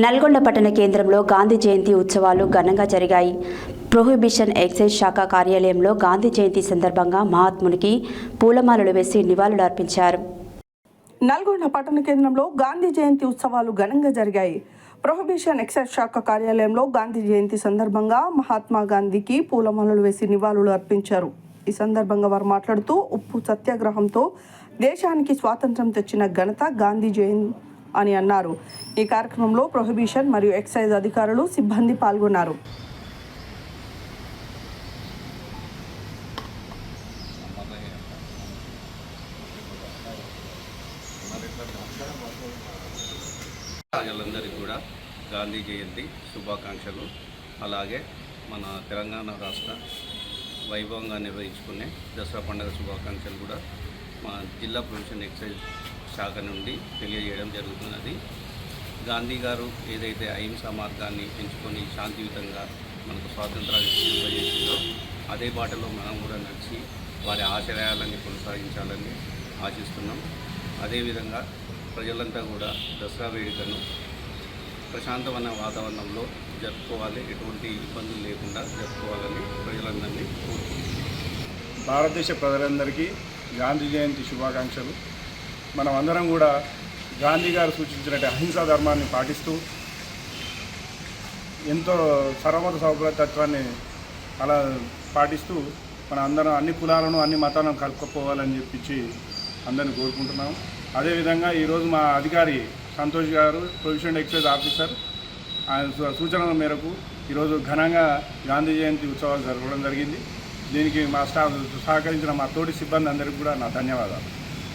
నల్గొండ పట్టణ కేంద్రంలో గాంధీ జయంతి ఉత్సవాలు ఘనంగా జరిగాయి. ప్రొహిబిషన్ ఎక్సైజ్ శాఖ కార్యాలయంలో గాంధీ జయంతి సందర్భంగా మహాత్మునికి పూలమాలలు వేసి నివాళులు అర్పించారు నల్గొండ పట్టణ కేంద్రంలో గాంధీ జయంతి ఉత్సవాలు ఘనంగా జరిగాయి. ప్రొహిబిషన్ ఎక్సైజ్ శాఖ కార్యాలయంలో గాంధీ జయంతి సందర్భంగా మహాత్మా గాంధీకి పూలమాలలు వేసి నివాళులు అర్పించారు ఈ సందర్భంగా వారు మాట్లాడుతూ ఉప్పు సత్యాగ్రహంతో దేశానికి స్వాతంత్రం తెచ్చిన ఘనత గాంధీ జయంతి అని అన్నారు. ఈ కార్యక్రమంలో ప్రొహిబిషన్ మరియు ఎక్సైజ్ అధికారులు సిబ్బంది పాల్గొన్నారు. ప్రజలందరికీ కూడా గాంధీ జయంతి శుభాకాంక్షలు. అలాగే మన తెలంగాణ రాష్ట్ర వైభవంగా నిర్వహించుకునే దసరా పండుగ శుభాకాంక్షలు కూడా మా జిల్లా ప్రొఫెషన్ ఎక్సైజ్ శాఖ నుండి తెలియజేయడం జరుగుతున్నది. గాంధీ గారు ఏదైతే అహింసా మార్గాన్ని ఎంచుకొని శాంతియుతంగా మనకు స్వాతంత్రాలు ఇవ్వజేసిందో అదే బాటలో మనం కూడా నడిచి వారి ఆశయాలని కొనసాగించాలని ఆశిస్తున్నాం. అదేవిధంగా ప్రజలంతా కూడా దసరా వేడుకను ప్రశాంతమైన వాతావరణంలో జరుపుకోవాలి. ఎటువంటి ఇబ్బందులు లేకుండా జరుపుకోవాలని ప్రజలందరినీ కోరుకుంటున్నాం భారతదేశ ప్రజలందరికీ గాంధీ జయంతి శుభాకాంక్షలు. మనం అందరం కూడా గాంధీ గారు సూచించినట్టు అహింసా ధర్మాన్ని పాటిస్తూ ఎంతో సర్వమత సౌకర్యతత్వాన్ని అలా పాటిస్తూ మన అందరం అన్ని కులాలను అన్ని మతాలను కలుపుకోవాలని చెప్పించి అందరిని కోరుకుంటున్నాం అదేవిధంగా ఈరోజు మా అధికారి సంతోష్ గారు ప్రొవిషన్ ఎక్సైజ్ ఆఫీసర్ ఆయన సూచనల మేరకు ఈరోజు ఘనంగా గాంధీ జయంతి ఉత్సవాలు జరగడం జరిగింది. దీనికి మా స్టాఫ్ సహకరించిన మా తోటి సిబ్బంది అందరికీ కూడా నా ధన్యవాదాలు.